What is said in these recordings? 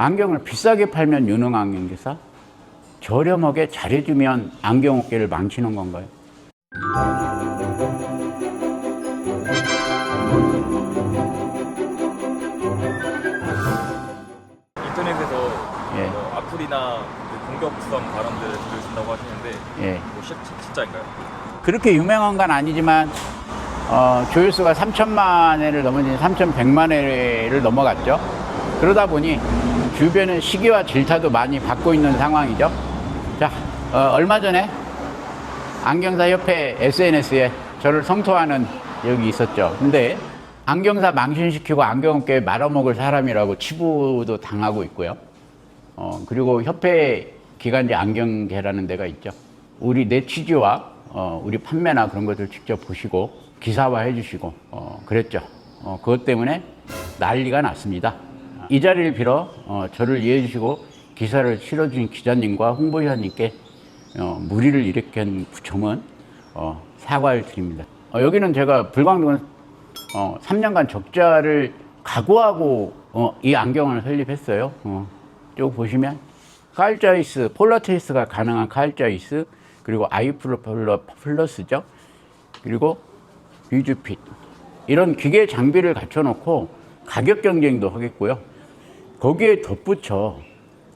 안경을 비싸게 팔면 유능 안경기사, 저렴하게 잘해주면 안경 업계를 망치는 건가요? 인터넷에서 예. 뭐 악플이나 그 공격성 발언들을 들으신다고 하시는데 예. 뭐 시, 시- 진짜인가요? 그렇게 유명한 건 아니지만 어, 조회수가 3천만 회를 넘어진 3,100만 회를 넘어갔죠. 그러다 보니 주변은 시기와 질타도 많이 받고 있는 상황이죠. 자, 어, 얼마 전에 안경사 협회 SNS에 저를 성토하는 여기 있었죠. 근데 안경사 망신시키고 안경업계 말아먹을 사람이라고 치부도 당하고 있고요. 어, 그리고 협회 기관지 안경계라는 데가 있죠. 우리 내 취지와 어, 우리 판매나 그런 것들 직접 보시고 기사화 해주시고 어, 그랬죠. 어, 그것 때문에 난리가 났습니다. 이 자리를 빌어 어, 저를 이해해 주시고 기사를 실어주신 기자님과 홍보위원님께 어, 무리를 일으킨 부총은 어, 사과를 드립니다. 어, 여기는 제가 불광동은 어, 3년간 적자를 각오하고 어, 이 안경을 설립했어요. 어, 쭉 보시면 칼자이스, 폴라테이스가 가능한 칼자이스, 그리고 아이플러 플러스죠. 그리고 뷰즈핏 이런 기계 장비를 갖춰놓고 가격 경쟁도 하겠고요. 거기에 덧붙여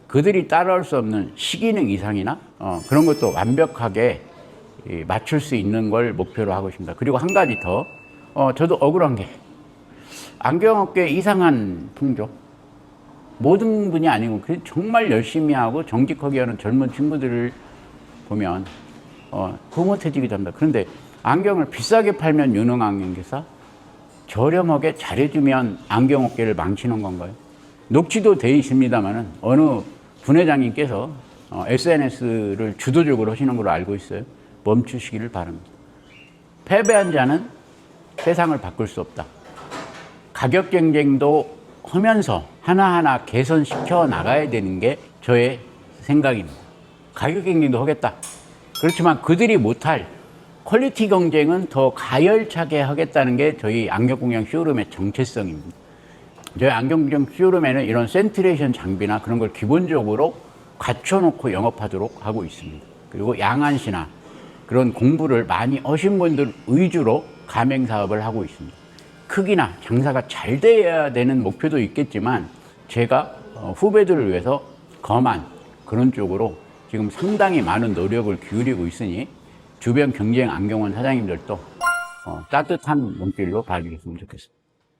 그들이 따라올 수 없는 시기능 이상이나 어, 그런 것도 완벽하게 이, 맞출 수 있는 걸 목표로 하고 있습니다. 그리고 한 가지 더, 어, 저도 억울한 게 안경업계 이상한 풍조. 모든 분이 아니고 그 정말 열심히 하고 정직하게 하는 젊은 친구들을 보면 어, 흐뭇해지게 됩니다. 그런데 안경을 비싸게 팔면 유능 안경기사, 저렴하게 잘해주면 안경업계를 망치는 건가요? 녹취도 돼 있습니다만은 어느 분회장님께서 어, SNS를 주도적으로 하시는 걸로 알고 있어요. 멈추시기를 바랍니다. 패배한 자는 세상을 바꿀 수 없다. 가격 경쟁도 하면서 하나하나 개선시켜 나가야 되는 게 저의 생각입니다. 가격 경쟁도 하겠다. 그렇지만 그들이 못할 퀄리티 경쟁은 더 가열차게 하겠다는 게 저희 안경공양 쇼룸의 정체성입니다. 저희 안경공양 쇼룸에는 이런 센트레이션 장비나 그런 걸 기본적으로 갖춰놓고 영업하도록 하고 있습니다. 그리고 양안시나 그런 공부를 많이 하신 분들 위주로 가맹 사업을 하고 있습니다. 크기나 장사가 잘 돼야 되는 목표도 있겠지만 제가 어, 후배들을 위해서 검한 그런 쪽으로 지금 상당히 많은 노력을 기울이고 있으니 주변 경쟁 안경원 사장님들도 어, 따뜻한 눈길로 봐주셨으면 좋겠습니다.